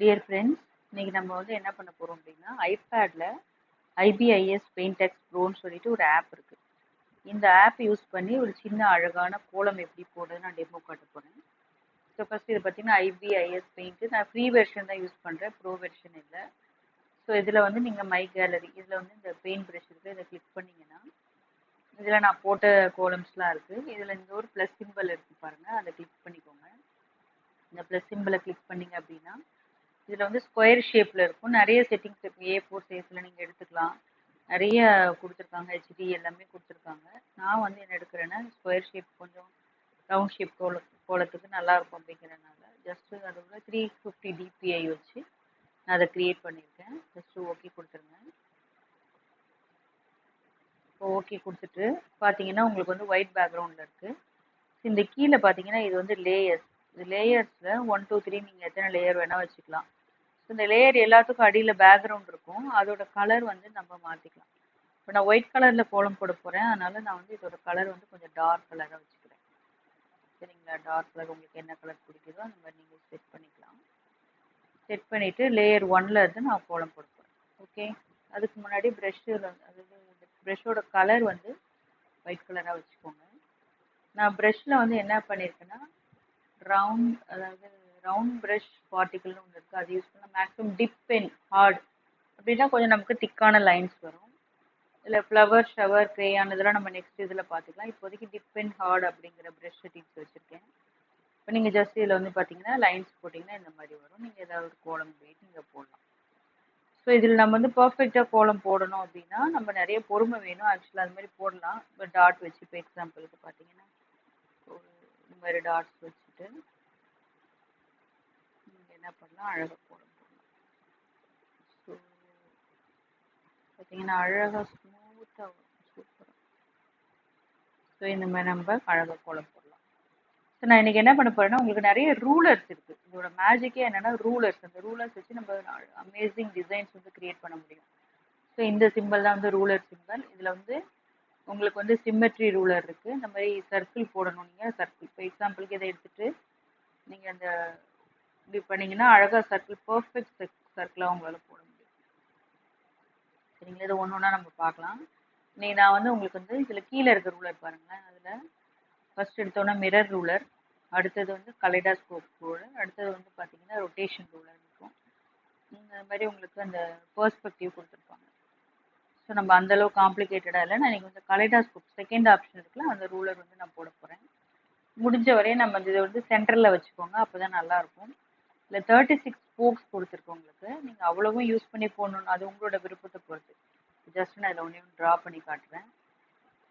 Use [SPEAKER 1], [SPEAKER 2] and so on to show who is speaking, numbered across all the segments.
[SPEAKER 1] Dear friends இன்னைக்கு நம்ம வந்து என்ன பண்ண போகிறோம் அப்படின்னா ஐபேடில் ஐபிஐஎஸ் பெயிண்டெக்ஸ் ப்ரோன்னு சொல்லிட்டு ஒரு ஆப் இருக்குது இந்த ஆப் யூஸ் பண்ணி ஒரு சின்ன அழகான கோலம் எப்படி போடுறது நான் டெமோ காட்ட போகிறேன் ஸோ ஃபஸ்ட் இது பார்த்தீங்கன்னா ஐபிஐஎஸ் பெயிண்ட்டு நான் ஃப்ரீ வெர்ஷன் தான் யூஸ் பண்ணுறேன் ப்ரோ வெர்ஷன் இல்லை. ஸோ இதில் வந்து நீங்கள் மை கேலரி இதில் வந்து இந்த பெயிண்ட் ப்ரஷ் இருக்குது இதை கிளிக் பண்ணிங்கன்னா இதில் நான் போட்ட கோலம்ஸ்லாம் இருக்குது இதில் இந்த ஒரு ப்ளஸ் சிம்பிள் இருக்குது பாருங்கள் அதை கிளிக் பண்ணிக்கோங்க. இந்த ப்ளஸ் சிம்பிளை கிளிக் பண்ணீங்க அப்படின்னா இதில் வந்து ஸ்கொயர் ஷேப்பில் இருக்கும். நிறைய செட்டிங்ஸ் இருக்கும் ஏ ஃபோர் சைஸில் நீங்கள் எடுத்துக்கலாம். நிறைய கொடுத்துருக்காங்க. ஹெச்டி எல்லாமே கொடுத்துருக்காங்க. நான் வந்து என்ன எடுக்கிறேன்னா ஸ்கொயர் ஷேப் கொஞ்சம் ரவுண்ட் ஷேப் கோல கோலத்துக்கு நல்லா இருக்கும் அப்படிங்கிறனால ஜஸ்ட்டு அதோட த்ரீ ஃபிஃப்டி டிபிஐ வச்சு நான் அதை க்ரியேட் பண்ணியிருக்கேன். ஜஸ்ட்டு ஓகே கொடுத்துருங்க. இப்போ ஓகே கொடுத்துட்டு பார்த்தீங்கன்னா உங்களுக்கு வந்து ஒயிட் பேக்ரவுண்டில் இருக்குது இந்த கீழே பார்த்தீங்கன்னா இது வந்து லேயர்ஸ் இது லேயர்ஸில் ஒன் டூ த்ரீ நீங்கள் எத்தனை லேயர் வேணால் வச்சுக்கலாம். இந்த லேயர் எல்லாத்துக்கும் அடியில் பேக்ரவுண்ட் இருக்கும். அதோட கலர் வந்து நம்ம மாற்றிக்கலாம் இப்போ நான் ஒயிட் கலரில் கோலம் போட போகிறேன் அதனால நான் வந்து இதோட கலர் வந்து கொஞ்சம் டார்க் கலராக வச்சுக்கிறேன். சரிங்களா? டார்க் கலர் உங்களுக்கு என்ன கலர் பிடிக்குதோ அந்த மாதிரி நீங்கள் செட் பண்ணிக்கலாம். செட் பண்ணிவிட்டு லேயர் ஒன்னில் இருந்து நான் கோலம் போட போகிறேன் ஓகே அதுக்கு முன்னாடி ப்ரெஷ்ஷில் அதாவது ப்ரெஷ்ஷோட கலர் வந்து ஒயிட் கலராக வச்சுக்கோங்க. நான் ப்ரெஷ்ஷில் வந்து என்ன பண்ணியிருக்கேன்னா ரவுண்ட் அதாவது ரவுண்ட் ப்ரஷ் பார்ட்டிகல்னு ஒன்று இருக்குது அது யூஸ் பண்ணால் மேக்ஸிமம் டிப் பென் ஹார்ட் அப்படின்னா கொஞ்சம் நமக்கு திக்கான லைன்ஸ் வரும். இல்லை ஃப்ளவர் ஷவர் க்ரேயான் இதெல்லாம் நம்ம நெக்ஸ்ட் இதில் பார்த்துக்கலாம். இப்போதைக்கு டிப் பென் ஹார்ட் அப்படிங்கிற ப்ரஷ் டிப்ஸ் வச்சுருக்கேன். இப்போ நீங்கள் ஜஸ்ட் இதில் வந்து பார்த்தீங்கன்னா லைன்ஸ் போட்டிங்கன்னா இந்த மாதிரி வரும். நீங்கள் ஏதாவது ஒரு கோலம் போயிட்டு நீங்கள் போடலாம். ஸோ இதில் நம்ம வந்து பர்ஃபெக்டாக கோலம் போடணும் அப்படின்னா நம்ம நிறைய பொறுமை வேணும். ஆக்சுவலாக அது மாதிரி போடலாம். இப்போ டாட் வச்சு இப்போ எக்ஸாம்பிளுக்கு பார்த்தீங்கன்னா இந்த மாதிரி டாட்ஸ் வச்சுட்டு என்ன பண்ணலாம் அழகாக கோலம் போடலாம் ஸோ பார்த்தீங்கன்னா அழகாக ஸ்மூத்தாக வரும். சூப்பராக ஸோ இந்த மாதிரி நம்ம அழகாக கோலம் போடலாம். ஸோ நான் இன்றைக்கி என்ன பண்ண போகிறேன்னா உங்களுக்கு நிறைய ரூலர்ஸ் இருக்குது இதோட மேஜிக்கே என்னென்னா ரூலர்ஸ் அந்த ரூலர்ஸ் வச்சு நம்ம அமேசிங் டிசைன்ஸ் வந்து க்ரியேட் பண்ண முடியும். ஸோ இந்த சிம்பிள் தான் வந்து ரூலர் சிம்பிள் இதில் வந்து உங்களுக்கு வந்து சிம்மெட்ரி ரூலர் இருக்குது இந்த மாதிரி சர்க்கிள் போடணும். நீங்கள் சர்க்கிள் இப்போ எக்ஸாம்பிளுக்கு இதை எடுத்துகிட்டு நீங்கள் அந்த இப்படி பண்ணிங்கன்னா அழகாக சர்க்கிள் பர்ஃபெக்ட் சர்க்கிளாக உங்களால் போட முடியும். சரிங்களா? இது ஒன்று ஒன்றா நம்ம பார்க்கலாம். நீ நான் வந்து உங்களுக்கு வந்து இதில் கீழே இருக்க ரூலர் பாருங்களேன். அதில் ஃபர்ஸ்ட் எடுத்தோன்னா மிரர் ரூலர் அடுத்தது வந்து கலைடாஸ்கோப் ரூலர் அடுத்தது வந்து பார்த்தீங்கன்னா ரொட்டேஷன் ரூலர் இருக்கும். இந்த மாதிரி உங்களுக்கு அந்த பர்ஸ்பெக்டிவ் கொடுத்துருப்பாங்க. ஸோ நம்ம அந்தளவு காம்ப்ளிகேட்டடாக இல்லை. நான் இன்றைக்கி வந்து கலைடாஸ்கோப் செகண்ட் ஆப்ஷன் இருக்குல்ல அந்த ரூலர் வந்து நான் போட போகிறேன் முடிஞ்ச வரையும் நம்ம இதை வந்து சென்டரில் வச்சுக்கோங்க அப்போ தான் நல்லாயிருக்கும் இல்லை தேர்ட்டி சிக்ஸ் ஸ்போக்ஸ் கொடுத்துருக்கு உங்களுக்கு நீங்கள் அவ்வளவும் யூஸ் பண்ணி போடணும் அது உங்களோட விருப்பத்தை பொறுத்து. ஜஸ்ட் நான் இதில் ஒன்றையும் ஒன்று ட்ரா பண்ணி காட்டுறேன்.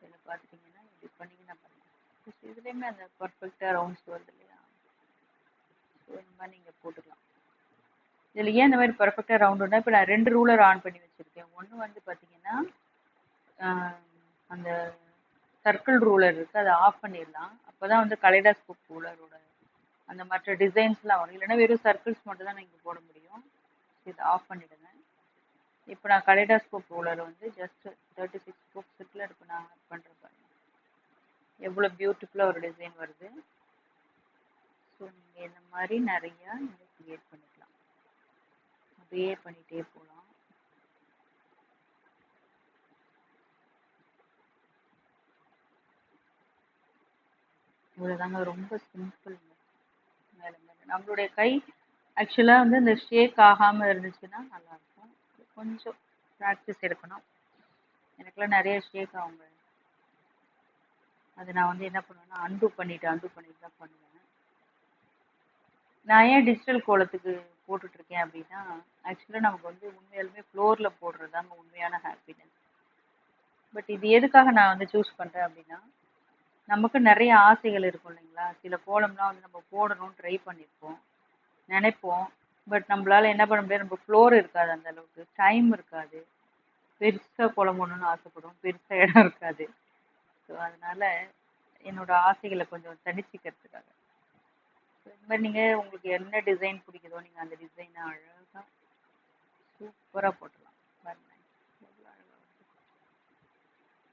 [SPEAKER 1] இதில் பார்த்துட்டிங்கன்னா இப்படி பண்ணிங்கன்னா பாருங்கள் இதுலேயுமே அந்த பர்ஃபெக்டாக ரவுண்ட்ஸ் வருது இல்லையா? ஸோ இந்த மாதிரி நீங்கள் போட்டுக்கலாம். இதில் ஏன் இந்த மாதிரி பர்ஃபெக்டாக ரவுண்டுனா இப்போ நான் ரெண்டு ரூலர் ஆன் பண்ணி வச்சுருக்கேன். ஒன்று வந்து பார்த்தீங்கன்னா அந்த சர்க்கிள் ரூலர் இருக்குது அதை ஆஃப் பண்ணிடலாம். அப்போ தான் வந்து கலைடாஸ்கோப் ரூலரோட அந்த மற்ற டிசைன்ஸ்லாம் வரும். இல்லைன்னா வெறும் சர்க்கிள்ஸ் மட்டும் தான் நீங்கள் போட முடியும். இதை ஆஃப் பண்ணிவிடுங்க இப்போ நான் கலைடாஸ்கோப் ரூலர் வந்து ஜஸ்ட் தேர்ட்டி சிக்ஸ் ஸ்கோப் செட்டில் இப்போ நான் பண்ணுறேன் எவ்வளோ பியூட்டிஃபுல்லாக ஒரு டிசைன் வருது. ஸோ நீங்கள் இந்த மாதிரி நிறையா நீங்கள் க்ரியேட் பண்ணிக்கலாம். அப்படியே பண்ணிகிட்டே போகலாம். இவ்வளோதாங்க ரொம்ப சிம்பிள் நம்மளுடைய கை ஆக்சுவலாக வந்து இந்த ஷேக் ஆகாமல் இருந்துச்சுன்னா நல்லாயிருக்கும். கொஞ்சம் ப்ராக்டிஸ் எடுக்கணும். எனக்குலாம் நிறைய ஷேக் ஆகுங்க அது நான் வந்து என்ன பண்ணுவேன்னா அன்டூ பண்ணிவிட்டு அன்டூ பண்ணிட்டு தான் பண்ணுவேன். நான் ஏன் டிஜிட்டல் கோலத்துக்கு போட்டுட்ருக்கேன் அப்படின்னா ஆக்சுவலாக நமக்கு வந்து உண்மையாலுமே ஃப்ளோரில் போடுறது தாங்க உண்மையான ஹாப்பினஸ் பட் இது எதுக்காக நான் வந்து சூஸ் பண்ணுறேன் அப்படின்னா நமக்கு நிறைய ஆசைகள் இருக்கும் இல்லைங்களா? சில கோலம்லாம் வந்து நம்ம போடணும்னு ட்ரை பண்ணியிருப்போம் நினைப்போம். பட் நம்மளால என்ன பண்ண முடியாது. நம்ம ஃப்ளோர் இருக்காது அந்த அளவுக்கு. டைம் இருக்காது. பெருசாக கோலம் போடணும்னு ஆசைப்படுவோம். பெருசாக இடம் இருக்காது. ஸோ அதனால் என்னோட ஆசைகளை கொஞ்சம் தனிச்சிக்கிறதுக்காக. இந்த மாதிரி நீங்கள் உங்களுக்கு என்ன டிசைன் பிடிக்குதோ நீங்கள் அந்த டிசைனை அழகாக சூப்பராக போட்டுடலாம் பாருங்க அழகாக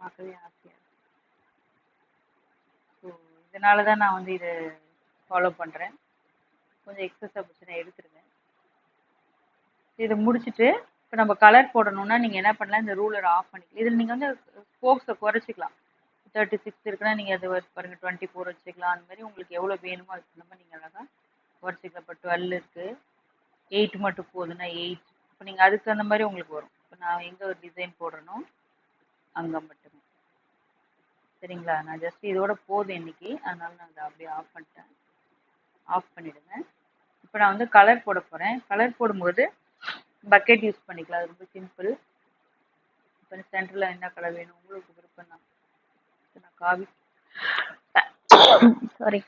[SPEAKER 1] பார்க்கவே ஆசையாக இருக்கும் ஸோ இதனால தான் நான் வந்து இதை ஃபாலோ பண்ணுறேன் கொஞ்சம் எக்ஸஸாக நான் எடுத்துருங்க இதை முடிச்சுட்டு இப்போ நம்ம கலர் போடணும்னா நீங்கள் என்ன பண்ணலாம் இந்த ரூலர் ஆஃப் பண்ணிக்கலாம். இதில் நீங்கள் வந்து ஸ்போக்ஸை குறைச்சிக்கலாம். தேர்ட்டி சிக்ஸ் இருக்குன்னா நீங்கள் அது பாருங்கள் டுவெண்ட்டி ஃபோர் வச்சுக்கலாம். அந்த மாதிரி உங்களுக்கு எவ்வளோ வேணுமோ அதுக்கு தகுந்த மாதிரி நீங்கள் அழகாக குறைச்சிக்கலாம். இப்போ டுவெல் இருக்குது எயிட் மட்டும் போகுதுன்னா எயிட் இப்போ நீங்கள் அதுக்கு தகுந்த மாதிரி உங்களுக்கு வரும். இப்போ நான் எங்கே ஒரு டிசைன் போடுறனோ அங்கே மட்டும். சரிங்களா? நான் ஜஸ்ட் இதோட போதும் இன்னைக்கு. அதனால நான் அதை அப்படியே ஆஃப் பண்ணிட்டேன். ஆஃப் பண்ணிடுங்க இப்போ நான் வந்து கலர் போட போகிறேன் கலர் போடும்போது பக்கெட் யூஸ் பண்ணிக்கலாம். அது ரொம்ப சிம்பிள் இப்போ சென்டரில் என்ன கலர் வேணும்? உங்களுக்கு விருப்பம் தான் நான் காவி சாரி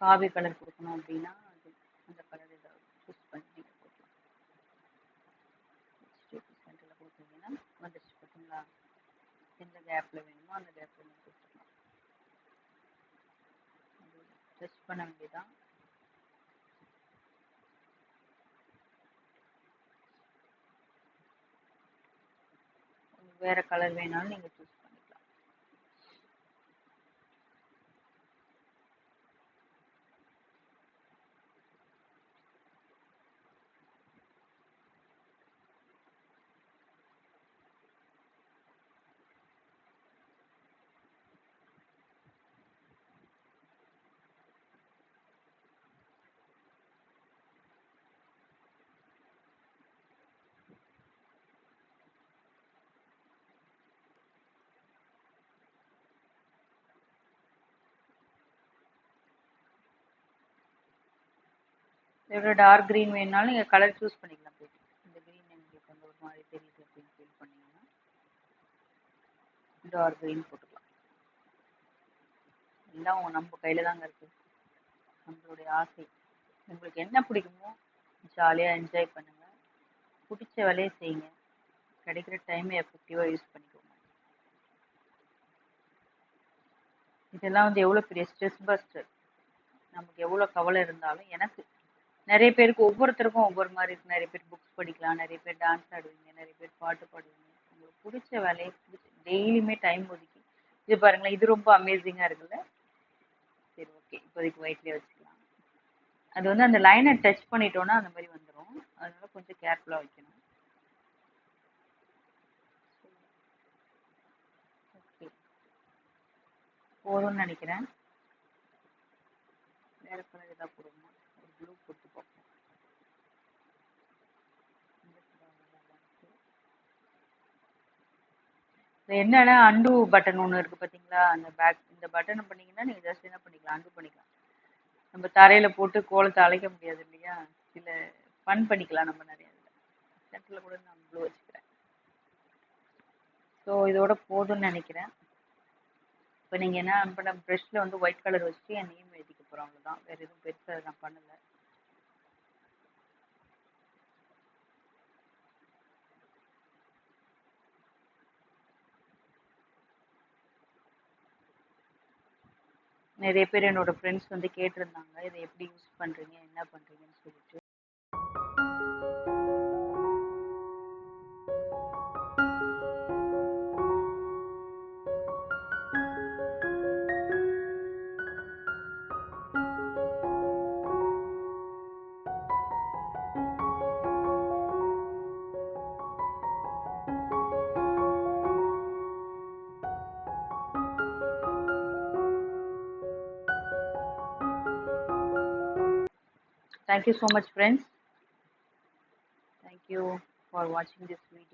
[SPEAKER 1] காவி கலர் கொடுக்கணும் அப்படின்னா அது அந்த கலர் ஏதாவது சூஸ் பண்ணி நீங்கள் சென்டரில் கொடுத்தீங்கன்னா வந்துருச்சு பார்த்தீங்களா? எந்த கேப்பில் வேணுமோ அந்த கேப்பில் நீங்கள் கொடுத்துக்கலாம். டெஸ்ட் பண்ண வேண்டியதான் உங்களுக்கு வேறு கலர் வேணாலும் நீங்கள் சூஸ் பண்ணிக்கலாம் இதோட டார்க் க்ரீன் வேணுனாலும் நீங்கள் கலர் சூஸ் பண்ணிக்கலாம் போயிட்டு இந்த க்ரீன் எங்களுக்கு கொஞ்சம் ஒரு மாதிரி தெரியுது அப்படின்னு ஃபீல் பண்ணிங்கன்னா டார்க் க்ரீன் போட்டுக்கலாம். எல்லாம் உங்கள் நம்ம கையில் தாங்க இருக்குது நம்மளுடைய ஆசை. உங்களுக்கு என்ன பிடிக்குமோ ஜாலியாக என்ஜாய் பண்ணுங்கள் பிடிச்ச வேலையை செய்யுங்க. கிடைக்கிற டைமை எஃபெக்டிவாக யூஸ் பண்ணிக்கோங்க. இதெல்லாம் வந்து எவ்வளோ பெரிய ஸ்ட்ரெஸ் பஸ்டர் நமக்கு எவ்வளோ கவலை இருந்தாலும் எனக்கு நிறைய பேருக்கு ஒவ்வொருத்தருக்கும் ஒவ்வொரு மாதிரி இருக்கு. நிறைய பேர் புக்ஸ் படிக்கலாம் நிறைய பேர் டான்ஸ் ஆடுவீங்க நிறைய பேர் பாட்டு பாடுவீங்க. உங்களுக்கு பிடிச்ச வேலையை பிடிச்ச டெய்லியுமே டைம் ஒதுக்கி. இது பாருங்களேன் இது ரொம்ப அமேசிங்காக இருக்குல்ல? சரி ஓகே இப்போதைக்கு ஒயிட்லேயே வச்சுக்கலாம். அது வந்து அந்த லைனை டச் பண்ணிட்டோன்னா அந்த மாதிரி வந்துடும் அதனால கொஞ்சம் கேர்ஃபுல்லாக வைக்கணும். ஓகே போதும்னு நினைக்கிறேன். வேறு கலர் ஏதாவது போடுவோமா? ஒரு போட்டு பார்ப்போம். என்னன்னா அண்டு பட்டன் ஒன்று இருக்கு பார்த்தீங்களா அந்த பேக் இந்த பட்டனை பண்ணீங்கன்னா நீங்கள் ஜஸ்ட் என்ன பண்ணிக்கலாம்? அண்டு பண்ணிக்கலாம். நம்ம தரையில் போட்டு கோலத்தை அழைக்க முடியாது இல்லையா? சில ஃபன் பண்ணிக்கலாம் நம்ம நிறைய சென்டரில் கூட நான் ப்ளூ வச்சுக்கிறேன். ஸோ இதோட போதும்னு நினைக்கிறேன். இப்போ நீங்கள் என்ன பண்ண ப்ரெஷ்ஷில் வந்து ஒயிட் கலர் வச்சுட்டு என் நேம் எழுதிக்க போகிறோம் அவ்வளோதான் வேறு எதுவும் பெருசாக நான் பண்ணலை. நிறைய பேர் என்னோட ஃப்ரெண்ட்ஸ் வந்து கேட்டிருந்தாங்க இதை எப்படி யூஸ் பண்ணுறீங்க என்ன பண்ணுறீங்கன்னு சொல்லிட்டு. Thank you so much, friends. Thank you for watching this video.